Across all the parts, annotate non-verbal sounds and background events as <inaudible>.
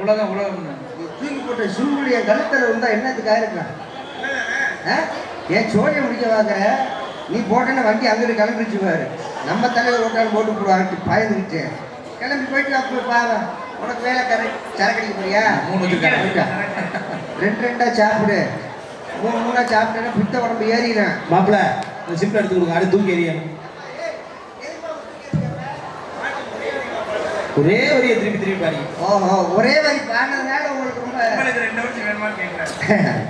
உலகம் உலகம் தூக்கி போட்ட சுருளுடைய கழுத்துல இருந்தா என்னத்துக்காக இருக்கான் ஏன் சோழியை முடிக்க வாங்குற நீ போட்டேன்னு வண்டி அங்கிட்டு கிளம்பிச்சு பாரு நம்ம தலையில ஓட்டாலும் போட்டு போடுவாங்க பயந்துக்கிட்டு கிளம்பி போயிட்டு அப்போ பாரு. உனக்கு வேலை கரை சரக்கடிக்க போறியா? மூணு. போயிட்டா. ரெண்டு ரெண்டா சாப்பிடு. மூணு மூணா சாப்பிட்டேன்னா பித்த உடம்பு ஏறிடும். மாப்பிள இந்த சிம்பிள் எடுத்து கொடுங்க. அடுத்து தூக்கி எறியணும். ஒரே வரியை திருப்பி திருப்பி பாருங்க. ஓஹோ ஒரே வரி பாடினதுனால உங்களுக்கு ரொம்ப உங்களுக்கு ரெண்டு வருஷம் வேணுமான்னு கேட்கிறேன்.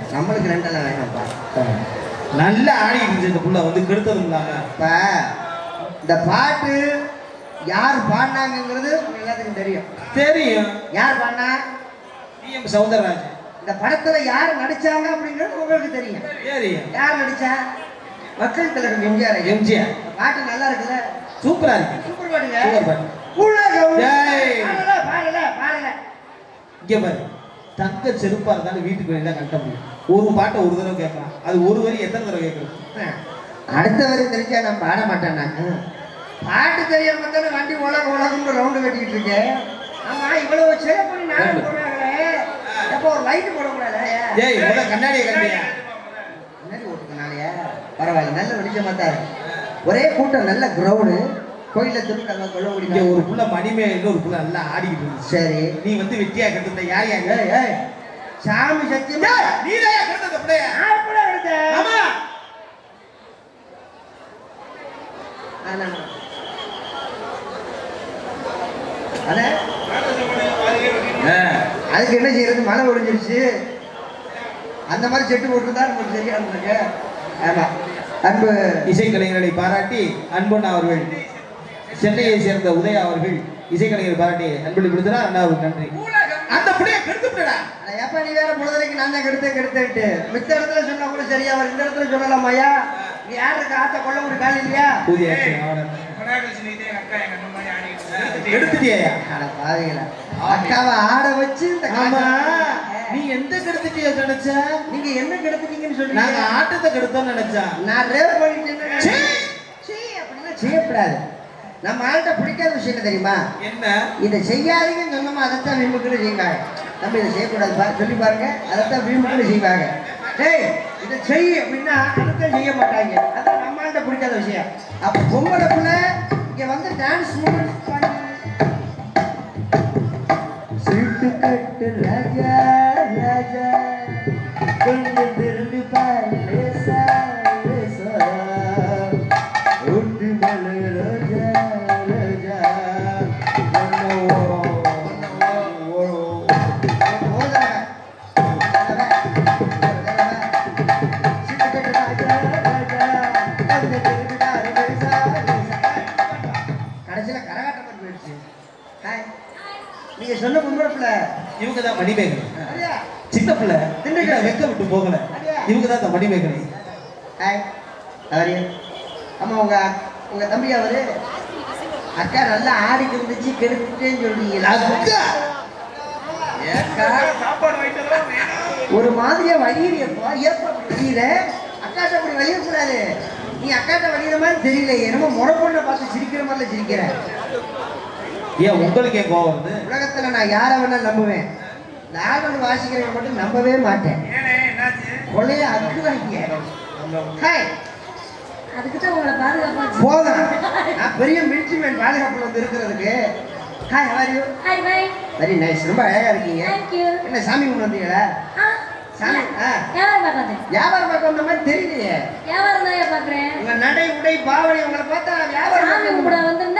<laughs> நம்மளுக்கு ரெண்டெல்லாம் வேணும்ப்பா. நல்லா ஆடிட்டு இருந்துச்சு இந்த புள்ள. வந்து கெடுத்ததும் இப்ப இந்த பாட்டு யார் பாடினாங்கிறது எல்லாத்துக்கும் தெரியும். தெரியும். யார் பாடினா? டிஎம் சவுந்தரராஜன். இந்த படத்துல யார் நடிச்சாங்க அப்படிங்கிறது உங்களுக்கு தெரியும். தெரியும். யார் நடிச்சா? மக்கள் தலைவர் எம்ஜிஆர். எம்ஜிஆர். பாட்டு நல்லா இருக்குல்ல? சூப்பரா இருக்கு. சூப்பர் பாட்டுங்க. சூப்பர் பாட்டு. இங்க பாரு. தங்க செருப்பா இருந்தாலும் வீட்டுக்கு வெளியில கட்ட முடியும். ஒரு பாட்டை ஒரு தடவை கேட்கலாம். அது ஒரு வரி எத்தனை தடவை கேட்கறது அடுத்த வரை தெரிஞ்சா நான் பாட மாட்டேன் நான். பாட்டு தெரியாம தானே வண்டி உலகம் உலகம்னு ரவுண்டு கட்டிக்கிட்டு இருக்கேன் ஆமா இவ்வளவு செலவு பண்ணி நாடகம் போடுறாங்களே. எப்போ ஒரு லைட் போடக்கூடாது? ஏய் முத கண்ணாடியை கண்டியா முன்னாடி ஓட்டுக்கனாலயா பரவாயில்ல நல்ல வெளிச்சமா தான் இருக்கு. ஒரே கூட்டம் நல்ல கிரவுண்டு கோயில திருக்காங்க கொள்ள முடியும் ஒரு புள்ள மணிமேல ஒரு புள்ள நல்லா ஆடிக்கிட்டு இருந்துச்சு. சரி. நீ வந்து வெட்டியா கட்டுத்த யார் யார்? ஏய் சாமி சத்தியமா? நீ தான் கட்டுத்த பிள்ளைய நான் கூட எடுத்தேன் ஆமா. ஆனா அதுக்கு என்ன செய்யறது? மழை ஒழிஞ்சிருச்சு. அந்த மாதிரி செட்டு போட்டுருந்தா நமக்கு சரியா இருந்திருக்கு ஆமா. அன்பு இசைக்கலைஞர்களை பாராட்டி அன்பண்ணா அவர்கள் சென்னையை சேர்ந்த உதயா அவர்கள் இசைக்கலைஞர் பாராட்டி அன்பளி கொடுத்தனா அண்ணாவுக்கு நன்றி. அந்த புள்ளைய கெடுத்து விட்டடா. அட ஏப்பா நீ வேற பொழுதுக்கு நான் தான் கெடுத்தேன் கெடுத்தேன்ட்டு. மித்த இடத்துல சொன்னா கூட சரியா வரும். இந்த இடத்துல சொல்லலாம் ஐயா நீ யாருக்கு ஆத்த கொள்ள ஒரு கால் இல்லையா? புதிய எடுத்துட்டியா பாவிகளா அக்காவை ஆட வச்சு ஆமா. நீ எந்த கெடுத்துட்டிய நினைச்ச நீங்க என்ன கெடுத்துட்டீங்கன்னு நாங்க சொல்லுங்க ஆட்டத்தை கெடுத்தோம்னு நினைச்சா. நான் ரேப் பண்ணிட்டேன்னு சீ. சீ, அப்படிலாம் செய்யக்கூடாது. நம்ம ஆள்கிட்ட பிடிக்காத விஷயம் தெரியுமா? என்ன? இதை செய்யாதீங்கன்னு சொன்னோமா அதைத்தான் வீம்புக்குன்னு செய்வாங்க. நம்ம இதை செய்யக்கூடாது. சொல்லி பாருங்க. அதைத்தான் வீம்புக்குன்னு செய்வாங்க. டேய் இதை செய் அப்படின்னா அதைத்தான் செய்ய மாட்டாங்க. அதான் நம்ம ஆள்கிட்ட பிடிக்காத விஷயம். அப்போ பொம்பளை பிள்ளை 咱们 இவங்க தான் மணிமேகலை? சின்ன பிள்ளை திண்டுக்கல். வெக்க விட்டு போகல? இவங்க தான் இந்த மணிமேகலை. ஹாய் அவரு ஆமா உங்க உங்க தம்பி அவரு? அக்கா நல்லா ஆடிட்டு இருந்துச்சு கெடுத்துட்டேன்னு சொல்றீங்களா? அக்கா! ஒரு மாதிரியா வலியுறியப்பா ஏப்பா வலியுற அக்காட்ட அப்படி வலியக்கூடாது நீ அக்காட்ட வலியுற மாதிரி தெரியல என்னமோ முறை பொண்ணை பார்த்து சிரிக்கிற மாதிரில சிரிக்கிற. ஏன் உங்களுக்கு ஏன் கோவம் வருது? உலகத்துல நான் யாரை வேணா நம்புவேன். ஆல்பம் வாசிக்கிறவங்க மட்டும் நம்பவே மாட்டேன். ஏனே என்னாச்சு? கொள்ளைய அதுக்குவாங்க ஹாய் அதுக்கு தான் உங்களை பாதுகாப்பாச்சு போதும். நான் பெரிய மிலிட்ரி மேன் பாதுகாப்புல வந்து இருக்கிறதுக்கு. Hi how are you hi bye very nice ரொம்ப அழகா இருக்கீங்க. என்ன சாமி கும்பிட்டு வந்தீங்களா? ஆ சாமி ஆ. வியாபாரம் பார்க்காதேன் வியாபாரம் பார்க்க வந்த மாதிரி தெரியலையே. வியாபாரம் தான் பார்க்குறேன். உங்க நடை உடை பாவனை உங்களை பார்த்தா வியாபாரம் சாமி பார்க்க கும்பிட வந்திருந்தா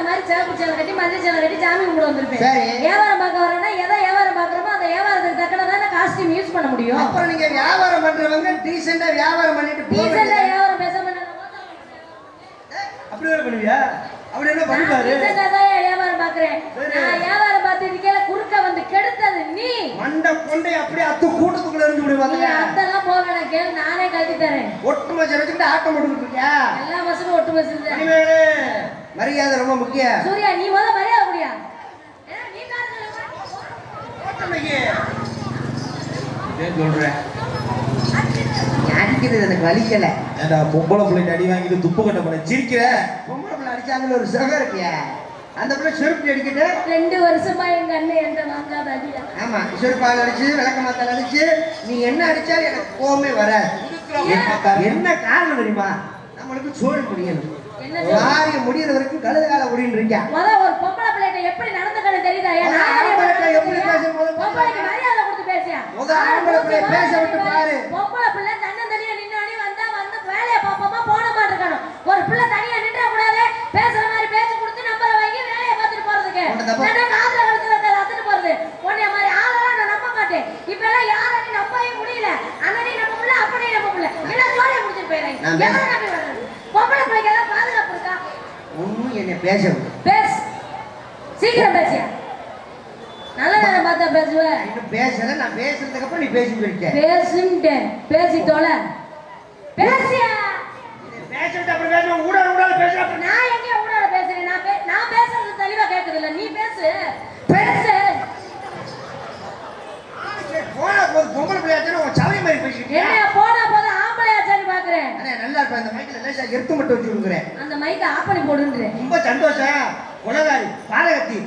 அந்த மாதிரி சேப்பு சேலை கட்டி மஞ்சள் சேலை கட்டி சாமி கும்பிட வந்திருப்பேன். வியாபாரம் பார்க்க வரேன்னா எதை வியாபாரம் பார்க்குறோமோ அந்த வியாபாரத்துக்கு தக்கன தானே காஸ்டியூம் யூஸ் பண்ண முடியும். அப்புறம் நீங்க வியாபாரம் பண்றவங்க டீசெண்டா வியாபாரம் பண்ணிட்டு டீசெண்டா. வியாபாரம் பேசாம அப்படி வேற பண்ணுவியா? அப்படி என்ன டீசெண்டா தான் வியாபாரம் பார்க்குறேன். நான் வியாபாரம் பார்த்து இதுக்கேல குறுக்க வந்து கெடுத்தது நீ. மண்டை கொண்டை அப்படியே அத்து கூட்டத்துக்குள்ள இருந்து நீ விடுவாங்க அத்தெல்லாம் போக வேணாம் கேளு நானே கட்டி தரேன். ஒட்டு மச்சம் வச்சுக்கிட்டு ஆட்டம் போட்டுக்கிட்டு இருக்கியா? எல்லா பஸ்ஸும் ஒட்டு பஸ் மரியாதை ரொம்ப முக்கியம். சூர்யா நீ முதல்ல மரியாதை இதே சொல்றேன். அடிக்கிறது எனக்கு வலிக்கல. ஏண்டா பொம்பளை பிள்ளைங்க அடி வாங்கிட்டு துப்பு கட்ட சிரிக்கிற? பொம்பளை பிள்ளை அடிச்சாங்கன்னு ஒரு சுகம் இருக்கியா? அந்த பிள்ளை செருப்பு அடிக்கிட்டு. ரெண்டு வருஷமா எங்க அண்ணன் எந்த வாங்காத அடியா? ஆமா செருப்பால் அடிச்சு விளக்க மாத்தால் அடிச்சு. நீ என்ன அடிச்சாலும் எனக்கு கோவமே வராது. ஏன்? என்ன காரணம் தெரியுமா? நம்மளுக்கு சோழ முடியணும் வாரிய முடியற வரைக்கும் கழுத கால இருக்கா முத ஒரு பொம்பளை பிள்ளைகிட்ட எப்படி நடந்துக்கணும் தெரியுதா? ஏன் ஒரு நாயாடி ஆம்பளை பிள்ளை எப்படி முதல்ல பாரு. பொம்பளைக்கு மரியாதை கொடுத்து பேசியா? முத ஆம்பளை பிள்ளைய பேச விட்டு பாரு. பொம்பளை பிள்ளை தன்னந்தனியா நின்னாடி வந்தா வந்து வேலையை பாப்போமா போன மாதிரி இருக்கணும் ஒரு பிள்ளை தனியா நின்ற கூடாது பேசுற மாதிரி பேச்சு கொடுத்து நம்பரை வாங்கி வேலையை பார்த்துட்டு போறதுக்கு. நான் காதுல கழுத்துல அத்துட்டு போறது. உன்னைய மாதிரி ஆளெல்லாம் நான் நம்ப மாட்டேன். இப்ப எல்லாம் யாரையும் நம்பவே முடியல. அண்ணனே நம்ம பிள்ளை அப்பனே நம்ம பிள்ளை எல்லாம் சோழிய முடிச்சுட்டு போயிடுறேன். நம்பி பொம்பளை பிள்ளைக்கு ஏதாவது பாதுகாப்பு இருக்கா ஒன்னும் என்னை பேச. பேசு. சீக்கிரம் பேசியா நல்ல நேரம் பார்த்தா பேசுவ. இன்னும் பேசல நான் பேசுறதுக்கு அப்புறம் நீ பேசி போயிட்ட பேசுன்ட்டேன். பேசி தொலை பேசியா பேச விட்டு அப்புறம் பேசணும் ஊடால ஊடால பேசுறப்ப நான் எங்க ஊடால பேசுறேன். நான் பே- நான் பேசுறது தெளிவா கேக்குது இல்ல நீ பேசு. பேசு. போன போது பொம்பளை பிள்ளையாச்சும் உன் சவரி மாதிரி என்ன போனா போத ஆம்பளையாச்சான்னு பாக்குறேன். அண்ணே நல்லா இருப்பேன் இந்த மைக்கில் லேசா எடுத்து மட்டும் வச்சு கொடுக்குறேன். அந்த மைக்க ஆஃப் பண்ணி போடுன்றேன். ரொம்ப சந்தோஷம். உலகாரி பாலகத்தி